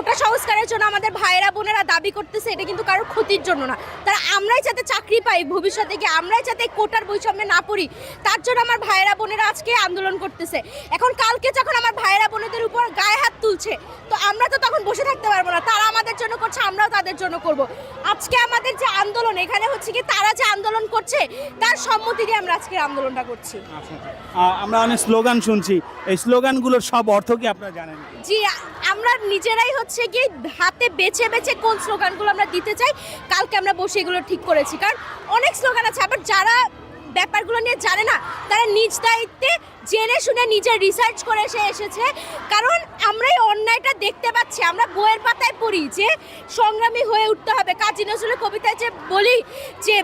কোটা সংস্কারের জন্য আমাদের ভাইয়েরা বোনেরা দাবি করতেছে এটা কিন্তু কারোর ক্ষতির জন্য না। তারা আমরাই যাতে চাকরি পাই ভবিষ্যতে গিয়ে আমরাই যাতে কোটার বৈষম্যে না পড়ি তার জন্য আমার ভাইয়েরা বোনেরা আজকে আন্দোলন করতেছে। এখন কালকে যখন আমার ভাইয়েরা বোনেদের উপর গায়ে হাত তুলছে তো আমরা তো তখন বসে থাকতে পারব না তারা আমাদের জন্য করছে আমরাও তাদের জন্য করব। আজকে আমাদের যে আন্দোলন এখানে হচ্ছে কি তারা যে আন্দোলন করছে তার সম্মতি দিয়ে আমরা আজকে আন্দোলনটা করছি। আচ্ছা আমরা অনেক স্লোগান শুনছি এই স্লোগানগুলোর সব অর্থ কি আপনারা জানেন? জি আমরা নিজেরাই হচ্ছে গিয়ে হাতে বেছে বেছে কোন স্লোগানগুলো আমরা দিতে চাই, কালকে আমরা বসে এগুলো ঠিক করেছি। কারণ অনেক স্লোগান আছে, আবার যারা ব্যাপারগুলো নিয়ে জানে না, তারা নিজ দায়িত্বে জেনে শুনে নিজে রিসার্চ করে এসে এসেছে। কারণ আমরা এই অন্যায়টা দেখতে পাচ্ছি, আমরা বইয়ের পাতায় পড়ি যে সংগ্রামী হয়ে উঠতে হবে। কাজী নজরুলের কবিতায় যে বলি যে,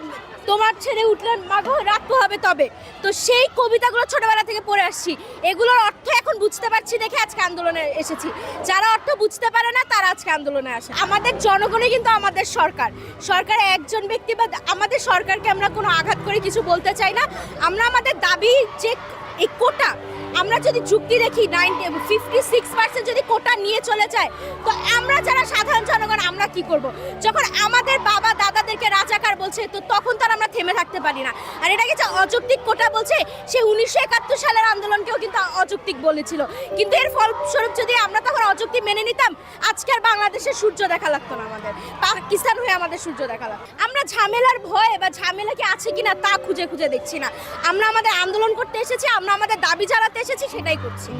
তোমার ছেড়ে উঠলে মাগো, রাখতে হবে তবে। তো সেই কবিতাগুলো ছোটবেলা থেকে পড়ে আসছি। এগুলোর অর্থ এখন বুঝতে পারছি দেখে আজকে আন্দোলনে এসেছি। যারা অর্থ বুঝতে পারে না, তারা আজকে আন্দোলনে আসে। আমাদের জনগণই কিন্তু আমাদের সরকার। সরকার একজন ব্যক্তি বা আমাদের সরকারকে আমরা কোনো আঘাত করে কিছু বলতে চাই না। আমরা আমাদের দাবি যে এই কোটা, আমরা যদি যুক্তি দেখি নাইনটি ফিফটি সিক্স পার্সেন্ট যদি কোটা নিয়ে চলে যায়, তো আমরা যারা সাধারণ জনগণ, আমরা কি করব? যখন আমাদের বাবা দাদাদেরকে রাজাকার বলছে তো তখন তার আমরা থেমে থাকতে পারি না। আর এটাকে যে অযৌক্তিক কোটা বলছে? সে উনিশশো একাত্তর সালের আন্দোলনকেও কিন্তু অযৌক্তিক বলেছিল। কিন্তু এর ফলস্বরূপ যদি আমরা তখন অযৌক্তিক মেনে নিতাম আজকে আর বাংলাদেশের সূর্য দেখা লাগতো না আমাদের। পাকিস্তান হয়ে আমাদের সূর্য দেখা লাগতো। আমরা ঝামেলার ভয়ে বা ঝামেলা কি আছে কিনা তা খুঁজে খুঁজে দেখছি না। আমরা আমাদের আন্দোলন করতে এসেছি আমরা আমাদের দাবি জানাতে এসেছি সেটাই করছি।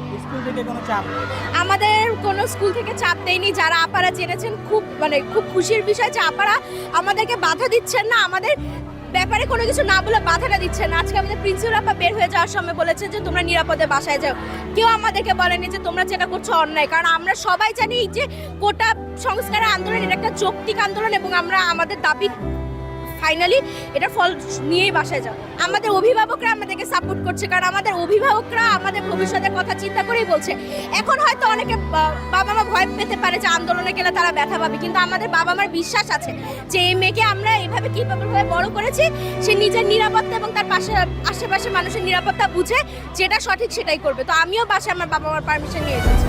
আমাদের কোনো স্কুল থেকে চাপ দেয়নি। যারা আপারা জেনেছেন খুব মানে খুব খুশির বিষয় যে আপারা আমাদেরকে বাধা দিচ্ছেন না, আমাদের ব্যাপারে কোনো কিছু না বলে বাধাটা দিচ্ছেন আজকে আমাদের প্রিন্সিপাল আপা বের হয়ে যাওয়ার সময় বলেছে যে, তোমরা নিরাপদে বাসায় যাও। কেউ আমাদেরকে বলেনি যে, তোমরা যেটা করছ অন্যায়। কারণ আমরা সবাই জানি যে কোটা সংস্কারের আন্দোলন, এটা একটা যৌক্তিক আন্দোলন এবং আমরা আমাদের দাবি ফাইনালি এটা ফল নিয়েই বাসায় যাব। আমাদের অভিভাবকরা আমাদেরকে সাপোর্ট করছে, কারণ আমাদের অভিভাবকরা আমাদের ভবিষ্যতের কথা চিন্তা করেই বলছে। এখন হয়তো অনেকে বাবা ভয় পেতে পারে যে আন্দোলনে গেলে তারা ব্যথা পাবে। কিন্তু আমাদের বাবা মার বিশ্বাস আছে যে এই মেয়েকে আমরা এইভাবে কীভাবে ভাবে বড় করেছি। সে নিজের নিরাপত্তা এবং তার পাশে আশেপাশে মানুষের নিরাপত্তা বুঝে যেটা সঠিক সেটাই করবে। তো আমিও বাসায় আমার বাবা মার পারমিশন নিয়ে এসেছি